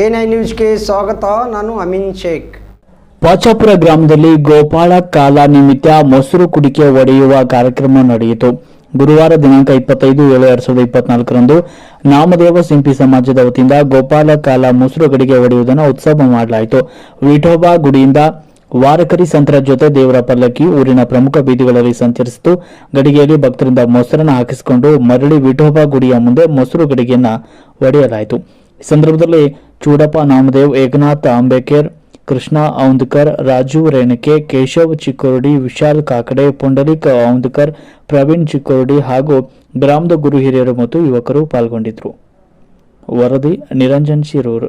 N nine ನ್ಯೂಸ್ಗೆ ಸ್ವಾಗತ, ನಾನು ಅಮೀನ್ ಶೇಖ್. ಪಾಚಾಪುರ ಗ್ರಾಮದಲ್ಲಿ ಗೋಪಾಲ ಕಾಲ ನಿಮಿತ್ತ ಮೊಸರು ಕುಡಿಕೆ ಒಡೆಯುವ ಕಾರ್ಯಕ್ರಮ ನಡೆಯಿತು. ಗುರುವಾರ ದಿನಾಂಕ ಇಪ್ಪತ್ತೈದು ಏಳು ಎರಡ್ ಸಾವಿರದ ಇಪ್ಪತ್ನಾಲ್ಕರಂದು ನಾಮದೇವ ಸಿಂಪಿ ಸಮಾಜದ ವತಿಯಿಂದ ಗೋಪಾಲ ಕಾಲ ಮೊಸರು ಗಡಿಗೆ ಒಡೆಯುವುದನ್ನು ಉತ್ಸವ ಮಾಡಲಾಯಿತು. ವಿಠೋಬಾ ಗುಡಿಯಿಂದ ವಾರಕರಿ ಸಂತರ ಜೊತೆ ದೇವರ ಪಲ್ಲಕ್ಕಿ ಊರಿನ ಪ್ರಮುಖ ಬೀದಿಗಳಲ್ಲಿ ಸಂಚರಿಸಿತು. ಗಡಿಗೆಯಲ್ಲಿ ಭಕ್ತರಿಂದ ಮೊಸರನ್ನು ಹಾಕಿಸಿಕೊಂಡು ಮರಳಿ ವಿಠೋಬಾ ಗುಡಿಯ ಮುಂದೆ ಮೊಸರು ಗಡಿಗೆಯನ್ನ ಒಡೆಯಲಾಯಿತು. ಈ ಸಂದರ್ಭದಲ್ಲಿ ಚೂಡಪ್ಪ ನಾಮದೇವ್, ಏಕನಾಥ್ ಅಂಬೇಕರ್ ಕೃಷ್ಣ ಔಂದ್ಕರ್, ರಾಜು ರೇಣಕೆ, ಕೇಶವ್ ಚಿಕ್ಕೋರ್ಡಿ ವಿಶಾಲ್ ಕಾಕಡೆ, ಪುಂಡಲಿಕ್ ಔಂದ್ಕರ್, ಪ್ರವೀಣ್ ಚಿಕ್ಕೋರ್ಡಿ ಹಾಗೂ ಗ್ರಾಮದ ಗುರು ಹಿರಿಯರು ಮತ್ತು ಯುವಕರು ಪಾಲ್ಗೊಂಡಿದ್ದರು. ವರದಿ ನಿರಂಜನ್ ಶಿರೂರ್.